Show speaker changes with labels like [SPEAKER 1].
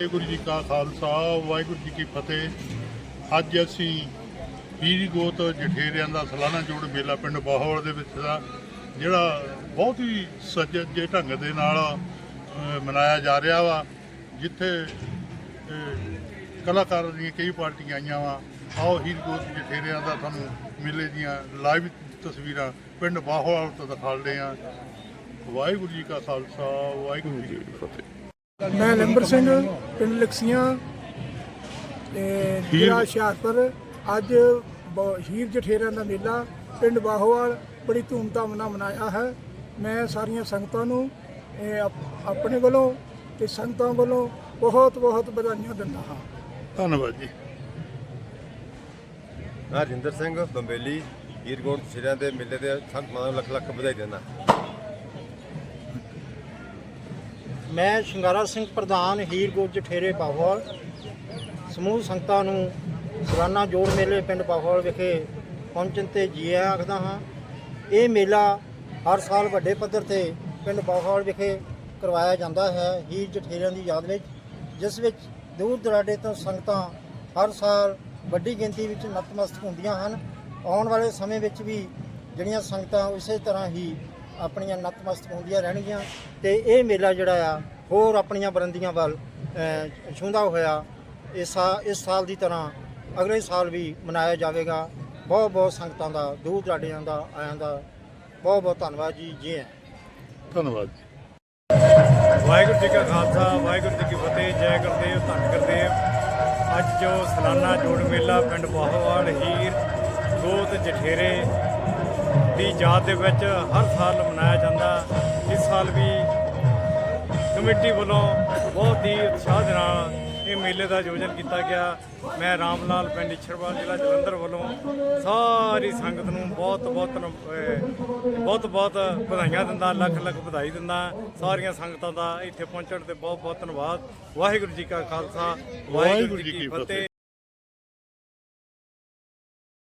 [SPEAKER 1] ਵਾਹਿਗੁਰੂ ਜੀ ਕਾ ਖਾਲਸਾ ਵਾਹਿਗੁਰੂ ਜੀ ਕੀ ਫਤਿਹ। ਅੱਜ ਅਸੀਂ ਪੀਰੀ ਗੋਤ ਜਠੇਰਿਆਂ ਦਾ ਸਾਲਾਨਾ ਜੋੜ ਮੇਲਾ ਪਿੰਡ ਬਾਹੌਲ ਦੇ ਵਿੱਚ ਦਾ ਜਿਹੜਾ ਬਹੁਤ ਹੀ ਸੱਜੇ ਢੰਗ ਦੇ ਨਾਲ ਮਨਾਇਆ ਜਾ ਰਿਹਾ ਵਾ ਜਿੱਥੇ ਅਹ, ਕਲਾਕਾਰਾਂ ਦੀਆਂ ਕਈ ਪਾਰਟੀਆਂ ਆਈਆਂ ਵਾ। ਆਓ ਹੀਰ ਗੋਤ ਜਠੇਰਿਆਂ ਦਾ ਤੁਹਾਨੂੰ ਮੇਲੇ ਦੀਆਂ ਲਾਈਵ ਤਸਵੀਰਾਂ ਪਿੰਡ ਬਾਹੌਲ ਤੋਂ ਦਿਖਾਉਂਦੇ ਆ ਵਾਹਿਗੁਰੂ ਜੀ ਕਾ ਖਾਲਸਾ ਵਾਹਿਗੁਰੂ ਜੀ ਕੀ ਫਤਿਹ।
[SPEAKER 2] ਮੈਂ ਲੰਬਰ ਸਿੰਘ ਪਿੰਡ ਲਕਸੀਆਂ ਤੇ ਜ਼ਿਲ੍ਹਾ ਹੁਸ਼ਿਆਰਪੁਰ। ਅੱਜ ਬ- ਹੀਰ ਜਠੇਰਿਆਂ ਦਾ ਮੇਲਾ ਪਿੰਡ ਬਾਹੋਵਾਲ ਬੜੀ ਧੂਮਧਾਮ ਨਾਲ ਮਨਾਇਆ ਹੈ। ਮੈਂ ਸਾਰੀਆਂ ਸੰਗਤਾਂ ਨੂੰ ਇਹ ਆਪ- ਆਪਣੇ ਵੱਲੋਂ ਤੇ ਸੰਗਤਾਂ ਵੱਲੋਂ ਬਹੁਤ ਬਹੁਤ ਵਧਾਈਆਂ ਦਿੰਦਾ ਹਾਂ।
[SPEAKER 1] ਧੰਨਵਾਦ ਜੀ।
[SPEAKER 3] ਮੈਂ ਹਰਜਿੰਦਰ ਸਿੰਘ ਬੰਬੇਲੀ ਹੀਰਗੋਂਡ ਸਿਰਿਆਂ ਦੇ ਮੇਲੇ ਦੇ ਸੰਤ ਮਾਨ ਨੂੰ ਲੱਖ ਲੱਖ ਵਧਾਈ ਦਿੰਦਾ।
[SPEAKER 4] ਮੈਂ ਸ਼ਿੰਗਾਰਾ ਸਿੰਘ ਪ੍ਰਧਾਨ ਹੀਰ ਗੋਜ ਜਠੇਰੇ ਬਾਹੋਲ ਸਮੂਹ ਸੰਗਤਾਂ ਨੂੰ ਸਲਾਨਾ ਜੋੜ ਮੇਲੇ ਪਿੰਡ ਬਾਹੋਲ ਵਿਖੇ ਪਹੁੰਚਣ ਤੇ ਜੀ ਆਇਆਂ ਆਖਦਾ ਹਾਂ। ਇਹ ਮੇਲਾ ਹਰ ਸਾਲ ਵੱਡੇ ਪੱਧਰ ਤੇ ਪਿੰਡ ਬਾਹੋਲ ਵਿਖੇ ਕਰਵਾਇਆ ਜਾਂਦਾ ਹੈ, ਹੀਰ ਜਠੇਰਿਆਂ ਦੀ ਯਾਦ ਵਿੱਚ, ਜਿਸ ਵਿੱਚ ਦੂਰ ਦਰਾਡੇ ਤੋਂ ਸੰਗਤਾਂ ਹਰ ਸਾਲ ਵੱਡੀ ਗਿਣਤੀ ਵਿੱਚ ਨਤਮਸਤਕ ਹੁੰਦੀਆਂ ਹਨ। ਆਉਣ ਵਾਲੇ ਸਮੇਂ ਵਿੱਚ ਵੀ ਜਿਹੜੀਆਂ ਸੰਗਤਾਂ ਉਸੇ ਤਰ੍ਹਾਂ ਹੀ ਆਪਣੀਆਂ ਨਤਮਸਤਕ ਹੁੰਦੀਆਂ ਰਹਿਣਗੀਆਂ ਤੇ ਇਹ ਮੇਲਾ ਜਿਹੜਾ ਆ ਹੋਰ ਆਪਣੀਆਂ ਬਰੰਦੀਆਂ ਵੱਲ ਛੂੰਹਦਾ ਹੋਇਆ ਇਸ ਸਾ- ਇਸ ਸਾਲ ਦੀ ਤਰ੍ਹਾਂ ਅਗਲੇ ਸਾਲ ਵੀ ਮਨਾਇਆ ਜਾਵੇਗਾ। ਬਹੁਤ ਬਹੁਤ ਸੰਗਤਾਂ ਦਾ ਦੂਰ ਦਰਾਡਿਆਂ ਦਾ ਆਇਆਂ ਦਾ ਬਹੁਤ ਬਹੁਤ ਧੰਨਵਾਦ ਜੀ ਜੀ
[SPEAKER 1] ਧੰਨਵਾਦ ਜੀ।
[SPEAKER 5] ਵਾਹਿਗੁਰੂ ਜੀ ਕਾ ਖਾਲਸਾ ਵਾਹਿਗੁਰੂ ਜੀ ਕੀ ਫਤਿਹ ਜੈ ਗੁਰਦੇਵ ਧੰਨ ਗੁਰਦੇਵ ਅੱਜ ਜੋ ਸਾਲਾਨਾ ਜੋੜ ਮੇਲਾ ਪਿੰਡ ਬਾਹੋਵਾਲ ਹੀਰ ਗੋਤ ਜਠੇਰੇ ਦੀ ਯਾਦ ਦੇ ਵਿੱਚ ਹਰ ਸਾਲ ਮਨਾਇਆ ਜਾਂਦਾ। ਇਸ ਸਾਲ ਵੀ ਕਮੇਟੀ ਵੱਲੋਂ ਬਹੁਤ ਹੀ ਉਤਸ਼ਾਹ ਦੇ ਨਾਲ ਇਹ ਮੇਲੇ ਦਾ ਆਯੋਜਨ ਕੀਤਾ ਗਿਆ। ਮੈਂ ਰਾਮ ਲਾਲ ਪਿੰਡ ਇਛਰਵਾਲ ਜ਼ਿਲ੍ਹਾ ਜਲੰਧਰ ਵੱਲੋਂ ਸਾਰੀ ਸੰਗਤ ਨੂੰ ਬਹੁਤ ਬਹੁਤ ਬਹੁਤ ਬਹੁਤ ਵਧਾਈਆਂ ਦਿੰਦਾ ਲੱਖ ਲੱਖ ਵਧਾਈ ਦਿੰਦਾ। ਸਾਰੀਆਂ ਸੰਗਤਾਂ ਦਾ ਇੱਥੇ ਪਹੁੰਚਣ ਤੇ ਬਹੁਤ ਬਹੁਤ ਧੰਨਵਾਦ। ਵਾਹਿਗੁਰੂ ਜੀ ਕਾ ਖਾਲਸਾ ਵਾਹਿਗੁਰੂ ਜੀ ਕੀ ਫਤਿਹ।